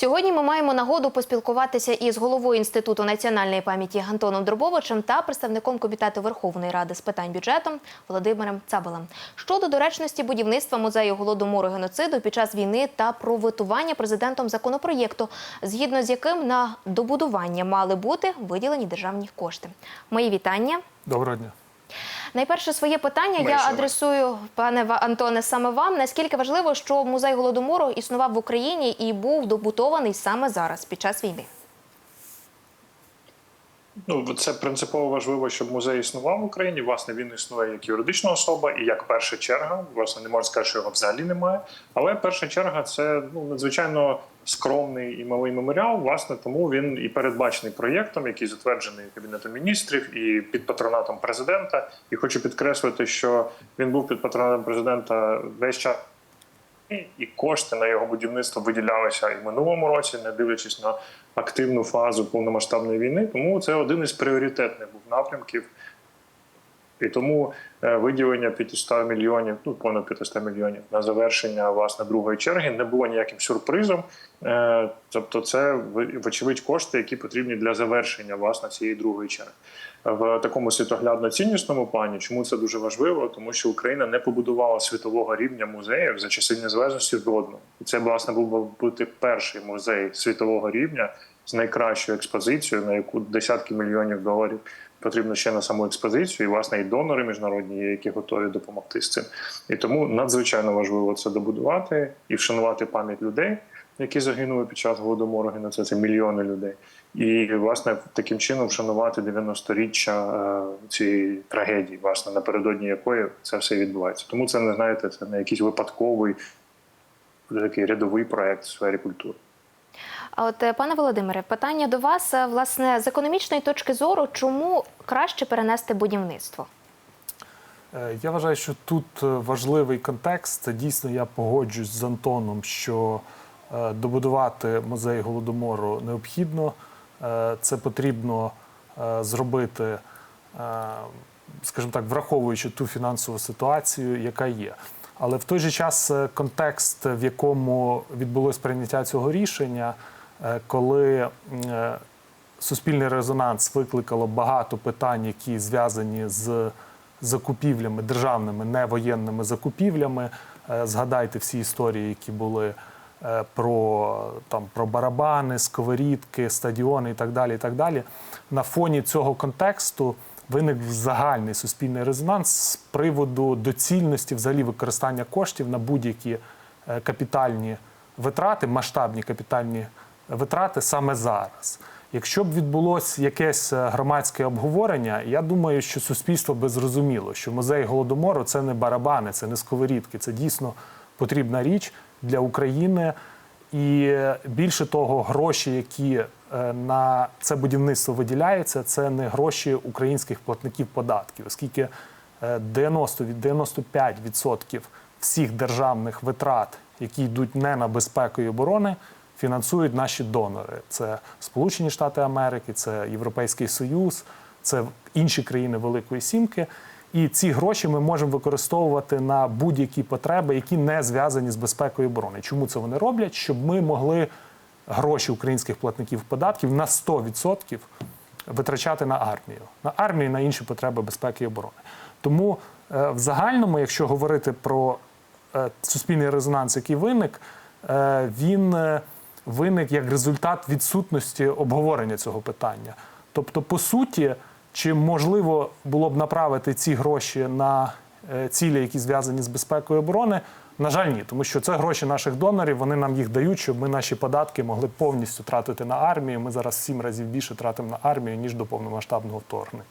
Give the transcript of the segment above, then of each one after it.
Сьогодні ми маємо нагоду поспілкуватися із головою інституту національної пам'яті Антоном Дробовичем та представником комітету Верховної Ради з питань бюджету Володимиром Цабалем щодо доречності будівництва музею голодомору геноциду під час війни та про ветування президентом законопроєкту, згідно з яким на добудування мали бути виділені державні кошти. Мої вітання. Доброго дня. Найперше своє питання я адресую, пане Антоне, саме вам. Наскільки важливо, що музей голодомору існував в Україні і був добутований саме зараз, під час війни? Ну це принципово важливо, щоб музей існував в Україні. Власне, він існує як юридична особа і як перша черга. Власне, не можна сказати, що його взагалі немає. Але перша черга це ну надзвичайно скромний і малий меморіал. Власне, тому він і передбачений проєктом, який затверджений кабінетом міністрів і під патронатом президента. І хочу підкреслити, що він був під патронатом президента весь час. І кошти на його будівництво виділялися і в минулому році, не дивлячись на активну фазу повномасштабної війни. Тому це один із пріоритетних був напрямків. І тому е, виділення 500 мільйонів, ну понад 500 мільйонів на завершення власне другої черги не було ніяким сюрпризом. Е, Тобто, це ви- вочевидь кошти, які потрібні для завершення власне цієї другої черги. В такому світоглядно ціннісному плані, чому це дуже важливо, тому що Україна не побудувала світового рівня музеїв за часів незалежності жодного. І це власне був би бути перший музей світового рівня з найкращою експозицією, на яку десятки мільйонів доларів потрібно ще на саму експозицію. І власне і донори міжнародні є, які готові допомогти з цим. І тому надзвичайно важливо це добудувати і вшанувати пам'ять людей, які загинули під час голодомору. Геноциду. це мільйони людей. І власне таким чином вшанувати 90-річчя е, цієї трагедії, власне, напередодні якої це все відбувається. Тому це не знаєте, це не якийсь випадковий такий рядовий проект в сфері культури. А от, е, пане Володимире, питання до вас е, власне з економічної точки зору, чому краще перенести будівництво? Е, Я вважаю, що тут важливий контекст. Дійсно, я погоджуюсь з Антоном, що добудувати музей голодомору необхідно. Це потрібно зробити, скажімо так, враховуючи ту фінансову ситуацію, яка є. Але в той же час контекст, в якому відбулось прийняття цього рішення, коли е, суспільний резонанс викликало багато питань, які зв'язані з закупівлями державними, не воєнними закупівлями. Е, Згадайте всі історії, які були е, про, там, про барабани, сковорідки, стадіони і так далі. І так далі. На фоні цього контексту виник загальний суспільний резонанс з приводу доцільності взагалі використання коштів на будь-які е, капітальні витрати, масштабні капітальні витрати саме зараз. Якщо б відбулося якесь е, громадське обговорення, я думаю, що суспільство би зрозуміло, що музей голодомору це не барабани, це не сковорідки, це дійсно потрібна річ для України. І е, більше того, гроші, які е, на це будівництво виділяються, це не гроші українських платників податків, оскільки е, 90 від 95% всіх державних витрат, які йдуть не на безпеку і оборони, фінансують наші донори. Це Сполучені Штати Америки, це Європейський Союз, це інші країни Великої Сімки. І ці гроші ми можемо використовувати на будь-які потреби, які не зв'язані з безпекою оборони. Чому це вони роблять? Щоб ми могли гроші українських платників податків на 100% витрачати на армію, на армію на інші потреби безпеки і оборони. Тому е, в загальному, якщо говорити про е, суспільний резонанс, який виник, е, він виник як результат відсутності обговорення цього питання. Тобто, по суті, чи можливо було б направити ці гроші на е, цілі, які зв'язані з безпекою оборони? На жаль, ні, тому що це гроші наших донорів. Вони нам їх дають, щоб ми наші податки могли повністю тратити на армію. Ми зараз сім разів більше тратимо на армію ніж до повномасштабного вторгнення.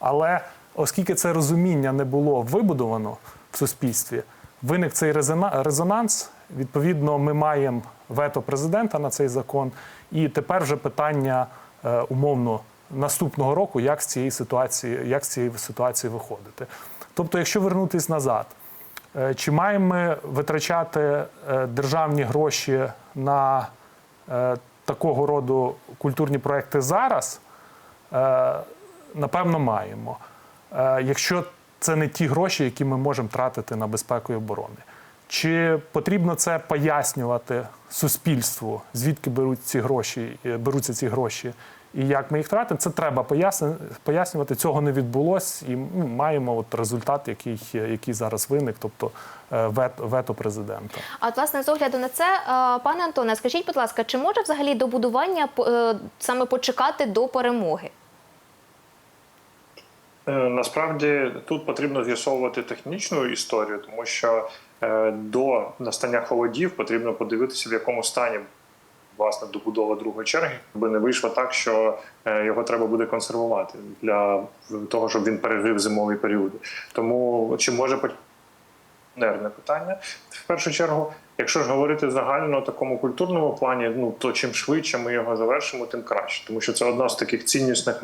Але оскільки це розуміння не було вибудовано в суспільстві, виник цей резона- резонанс. Відповідно, ми маємо вето президента на цей закон, і тепер вже питання е, умовно наступного року, як з цієї ситуації, як з цієї ситуації виходити. Тобто, якщо вернутись назад, е, чи маємо ми витрачати е, державні гроші на такого роду культурні проекти зараз? Напевно, маємо. Якщо це не ті гроші, які ми можемо тратити на безпеку і оборони. Чи потрібно це пояснювати суспільству, звідки беруть ці гроші, е, беруться ці гроші, і як ми їх тратимо? Це треба пояснювати. Цього не відбулось, і ну, маємо от результат, який, який зараз виник, тобто е, вето, президента. А от, власне, з огляду на це, е, пане Антоне, скажіть, будь ласка, чи може взагалі добудування саме почекати до перемоги? Е, Насправді тут потрібно з'ясовувати технічну історію, тому що е, до настання холодів потрібно подивитися, в якому стані власне добудова другої черги, аби не вийшло так, що е, його треба буде консервувати для того, щоб він пережив зимовий період. Тому чи може нервне питання в першу чергу. Якщо ж говорити загально в такому культурному плані, ну то чим швидше ми його завершимо, тим краще, тому що це одна з таких ціннісних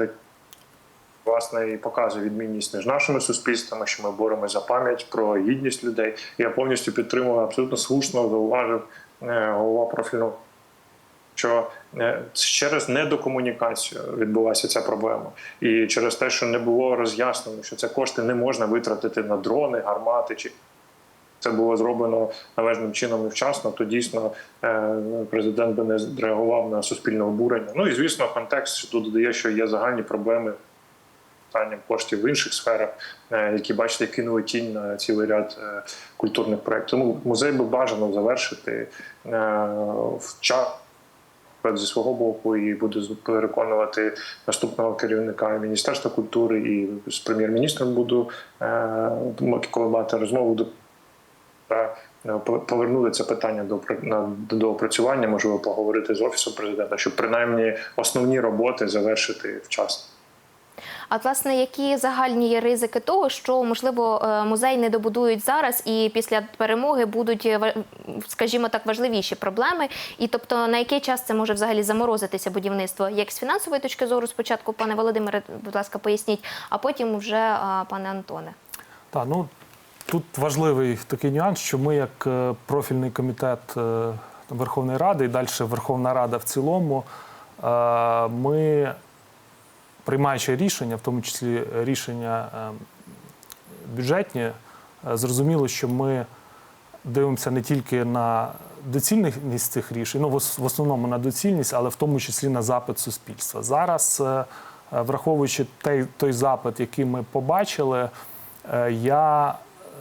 власне і показує відмінність між нашими суспільствами, що ми боремося за пам'ять про гідність людей. Я повністю підтримую абсолютно слушно зауважив е, голова профільного. Що е, через недокомунікацію відбулася ця проблема, і через те, що не було роз'яснено, що це кошти не можна витратити на дрони, гармати чи це було зроблено належним чином і вчасно, то дійсно е, президент би не зреагував на суспільне обурення. Ну і звісно, контекст тут додає, що є загальні проблеми питанням коштів в інших сферах, е, які бачите, кинули тінь на цілий ряд е, культурних проєктів. Тому музей би бажано завершити е, в час зі свого боку і буду переконувати наступного керівника Міністерства культури і з прем'єр-міністром буду коли мати розмову до повернули це питання до на до опрацювання, можливо, поговорити з офісом президента, щоб принаймні основні роботи завершити вчасно. А власне, які загальні є ризики того, що можливо е, музей не добудують зараз, і після перемоги будуть, е, скажімо так, важливіші проблеми. І тобто, на який час це може взагалі заморозитися будівництво? Як з фінансової точки зору, спочатку, пане Володимире, будь ласка, поясніть, а потім вже е, пане Антоне. Так, ну тут важливий такий нюанс, що ми, як профільний комітет Верховної Ради і далі Верховна Рада в цілому, ми приймаючи рішення, в тому числі рішення е, бюджетні, е, зрозуміло, що ми дивимося не тільки на доцільність цих рішень, ну в основному на доцільність, але в тому числі на запит суспільства. Зараз, е, е, враховуючи той, той запит, який ми побачили, е, я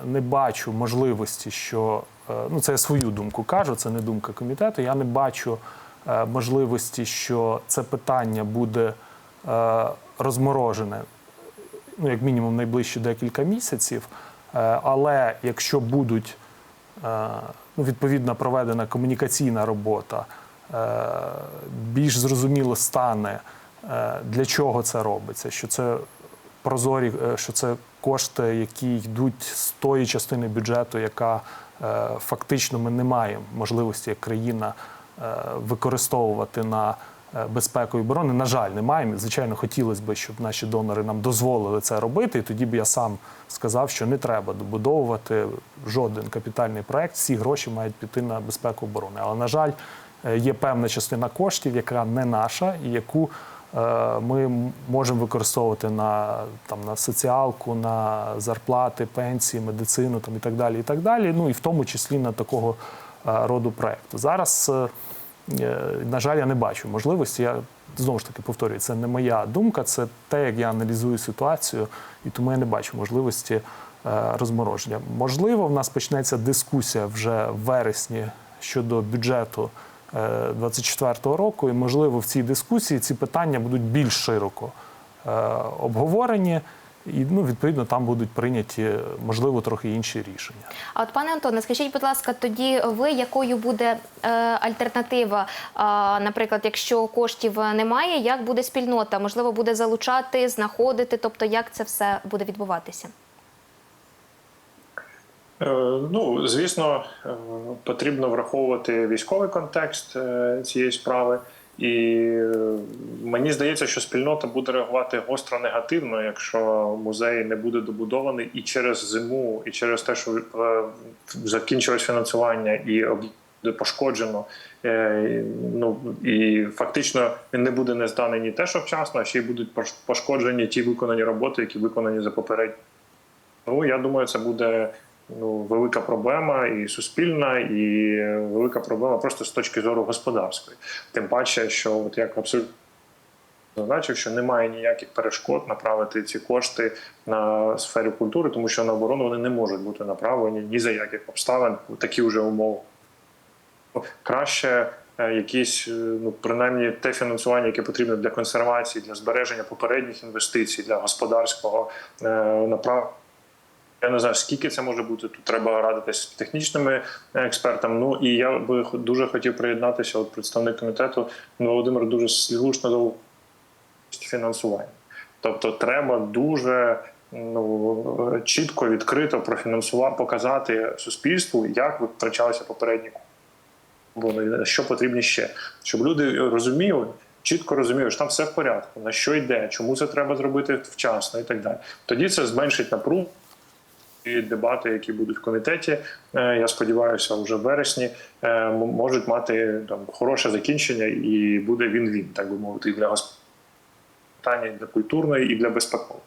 не бачу можливості, що е, ну це я свою думку кажу, це не думка комітету. Я не бачу е, можливості, що це питання буде е, розморожене ну, як мінімум, найближчі декілька місяців. Е, Але якщо будуть е, ну, відповідно проведена комунікаційна робота, е, більш зрозуміло стане, е, для чого це робиться, що це прозорі, е, що це кошти, які йдуть з тої частини бюджету, яка е, фактично ми не маємо можливості як країна е, використовувати на е, безпеку і оборони. На жаль, не маємо. Звичайно, хотілося б, щоб наші донори нам дозволили це робити. І тоді б я сам сказав, що не треба добудовувати жоден капітальний проект. Всі гроші мають піти на безпеку оборони. Але на жаль, е, є певна частина коштів, яка не наша, і яку е, ми можемо використовувати на, там, на соціалку, на зарплати, пенсії, медицину там, і так далі. І так далі. Ну і в тому числі на такого роду проекту. Зараз, на жаль, я не бачу можливості. Я знову ж таки повторюю, це не моя думка, це те, як я аналізую ситуацію, і тому я не бачу можливості е, розмороження. Можливо, в нас почнеться дискусія вже в вересні щодо бюджету 2024 року, і можливо в цій дискусії ці питання будуть більш широко е, обговорені, і ну, відповідно там будуть прийняті можливо трохи інші рішення. А от пане Антоне, скажіть, будь ласка, тоді ви якою буде е, альтернатива? А, наприклад, якщо коштів немає, як буде спільнота? Можливо, буде залучати, знаходити? Тобто, як це все буде відбуватися? Е, Ну, звісно, е, потрібно враховувати військовий контекст е, цієї справи. І е, мені здається, що спільнота буде реагувати гостро негативно, якщо музей не буде добудований і через зиму, і через те, що е, закінчилось фінансування і буде пошкоджено. Е, Ну і фактично він не буде не зданий ні те, що вчасно, а ще й будуть пошкоджені ті виконані роботи, які виконані за попередні. Ну, я думаю, це буде ну велика проблема і суспільна, і велика проблема просто з точки зору господарської. Тим паче, що от як абсолютно зазначив, що немає ніяких перешкод направити ці кошти на сферу культури, тому що на оборону вони не можуть бути направлені ні за яких обставин такі вже умови. Краще е, якісь, е, ну принаймні, те фінансування, яке потрібно для консервації, для збереження попередніх інвестицій, для господарського е, направлення. Я не знаю, скільки це може бути. Тут треба радитися з технічними експертами. Ну і я би дуже хотів приєднатися. От представник комітету ну, Володимир дуже слушно дав фінансування. Тобто, треба дуже ну, чітко, відкрито профінансувати, показати суспільству, як витрачалися попередні кошти, що потрібні ще, щоб люди розуміли. Чітко розуміли, що там все в порядку, на що йде, чому це треба зробити вчасно і так далі. Тоді це зменшить напругу і дебати, які будуть в комітеті. е, Я сподіваюся, вже в вересні е, можуть мати там хороше закінчення, і буде він-він, так би мовити, і для госпітання, і для культурної, і для безпекової.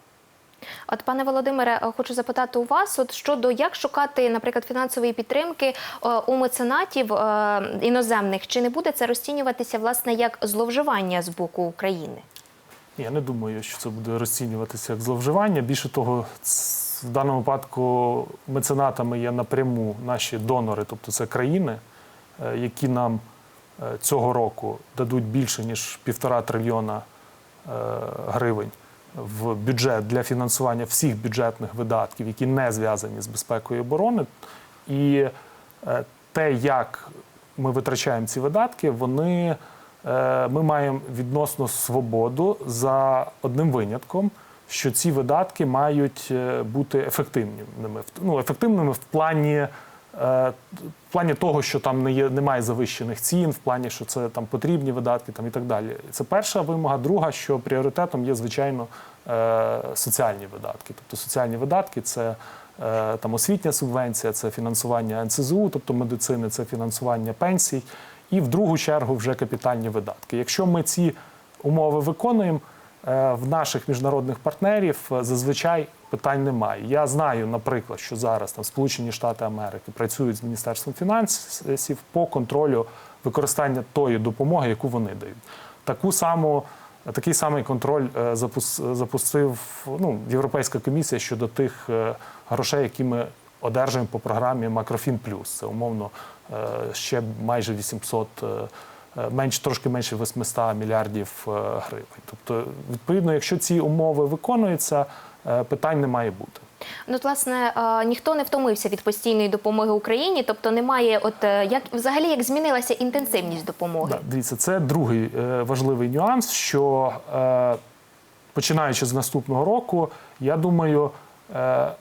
От, пане Володимире, е, хочу запитати у вас, от щодо як шукати, наприклад, фінансової підтримки у меценатів іноземних, чи не буде це розцінюватися власне як зловживання з боку України? Я не думаю, що це буде розцінюватися як зловживання. Більше того, в даному випадку меценатами є напряму наші донори, тобто це країни, е, які нам е, цього року дадуть більше ніж півтора трильйона е, гривень в бюджет для фінансування всіх бюджетних видатків, які не зв'язані з безпекою і оборони. І те, як ми витрачаємо ці видатки, вони ми маємо відносно свободу за одним винятком, що ці видатки мають е, бути ефективними. Ну, ефективними в плані, е, в плані того, що там не є, немає завищених цін, в плані, що це там потрібні видатки там, і так далі. Це перша вимога. Друга, що пріоритетом є, звичайно, е, соціальні видатки. Тобто соціальні видатки це там освітня субвенція, це фінансування НСЗУ, тобто медицини, це фінансування пенсій, і в другу чергу вже капітальні видатки. Якщо ми ці умови виконуємо, в наших міжнародних партнерів е, зазвичай питань немає. Я знаю, наприклад, що зараз там Сполучені Штати Америки працюють з Міністерством фінансів по контролю використання тої допомоги, яку вони дають. Таку саму Такий самий контроль е, запустив ну, Європейська комісія щодо тих е, грошей, які ми одержуємо по програмі Макрофін Плюс. Це умовно е, ще майже 800, е, е, менш трошки менше 800 мільярдів е, гривень. Тобто, відповідно, якщо ці умови виконуються, е, питань не має бути. Ну, власне, е, ніхто не втомився від постійної допомоги Україні, тобто немає, от е, як взагалі як змінилася інтенсивність допомоги. Да, дивіться, це другий е, важливий нюанс, що е, починаючи з наступного року, я думаю, е, е,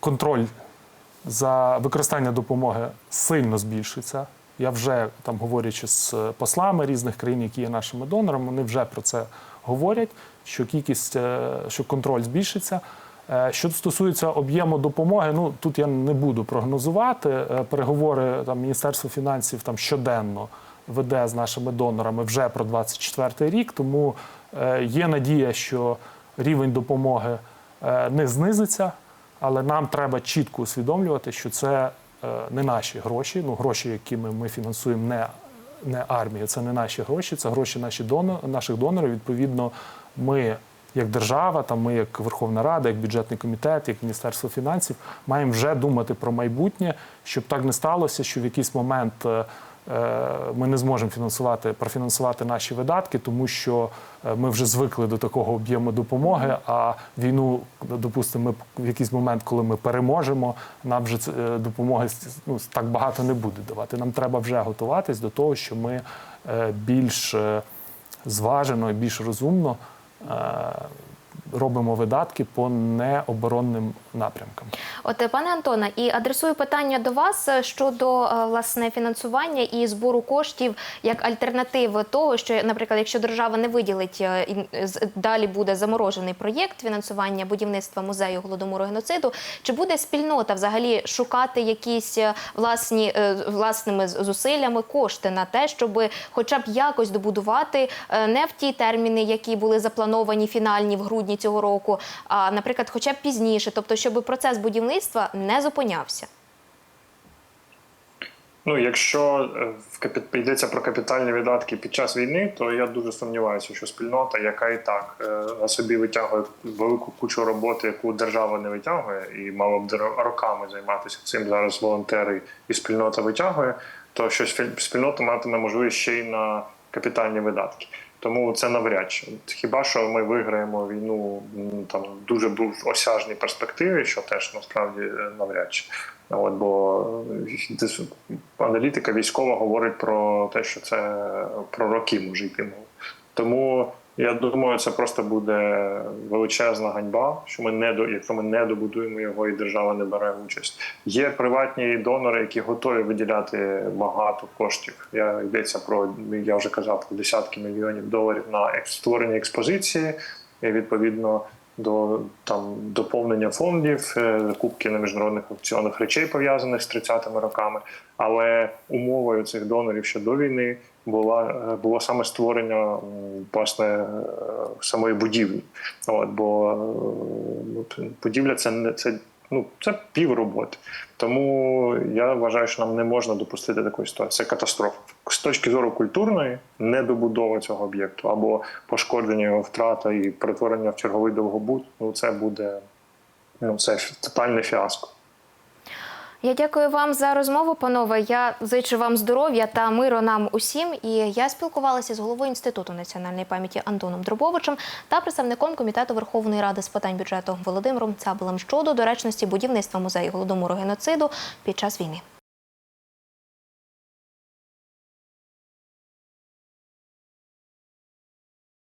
контроль за використання допомоги сильно збільшиться. Я вже там говорячи з послами різних країн, які є нашими донорами, вони вже про це говорять, що кількість, е, що контроль збільшиться. Е, Що стосується об'єму допомоги, ну тут я не буду прогнозувати. Е, Переговори там Міністерство фінансів там щоденно веде з нашими донорами вже про 24 рік. Тому е, є надія, що рівень допомоги е, не знизиться, але нам треба чітко усвідомлювати, що це е, не наші гроші. Ну, гроші, якими ми фінансуємо, не, не армія, це не наші гроші, це гроші наші донор, наших донорів. Відповідно, ми, як держава, там ми, як Верховна Рада, як бюджетний комітет, як Міністерство фінансів, маємо вже думати про майбутнє, щоб так не сталося, що в якийсь момент. Е, Ми не зможемо фінансувати профінансувати наші видатки, тому що е, ми вже звикли до такого об'єму допомоги. А війну, допустимо, ми в якийсь момент, коли ми переможемо, нам вже е, допомоги ну, так багато не буде давати. Нам треба вже готуватись до того, що ми більш зважено і більш розумно робимо видатки по необоронним напрямкам. От, е, пане Антоне, і адресую питання до вас е, щодо е, власне фінансування і збору коштів як альтернативи того, що, наприклад, якщо держава не виділить і далі буде заморожений проєкт фінансування будівництва музею голодомору геноциду, чи буде спільнота взагалі шукати якісь власні власними зусиллями кошти на те, щоб хоча б якось добудувати не в ті терміни, які були заплановані фінальні в грудні цього року, а наприклад, хоча б пізніше, тобто, щоб процес будівництва не зупинявся. Ну, якщо е, в йдеться про капітальні видатки під час війни, то я дуже сумніваюся, що спільнота, яка і так е, на собі витягує велику кучу роботи, яку держава не витягує, і мало б роками займатися цим зараз волонтери і спільнота витягує, то що спільнота матиме можливість ще й на капітальні видатки. Тому це навряд чи хіба що ми виграємо війну там дуже був осяжній перспективі, що теж насправді е, навряд чи. От, бо е, аналітика військова говорить про те, що це про роки може йти мова. Тому я думаю, це просто буде величезна ганьба, що ми не до якщо ми не добудуємо його, і держава не бере участь. Є приватні донори, які готові виділяти багато коштів. Я йдеться про я вже казав про десятки мільйонів доларів на створення експозиції. І відповідно до там доповнення фондів, е, закупки на міжнародних аукціонах речей пов'язаних з 30-ми роками. Але умовою цих донорів ще до війни була е, було саме створення власне е, самої будівлі. От бо будівля це не це. Ну, це пів роботи. Тому я вважаю, що нам не можна допустити такої ситуації. Це катастрофа. З точки зору культурної недобудова цього об'єкту або пошкодження його втрата і перетворення в черговий довгобут. Ну це буде ну це тотальне фіаско. Я дякую вам за розмову, панове. Я зичу вам здоров'я та миру нам усім. І я спілкувалася з головою інституту національної пам'яті Антоном Дробовичем та представником комітету Верховної Ради з питань бюджету Володимиром Цабелем щодо доречності будівництва музею голодомору геноциду під час війни.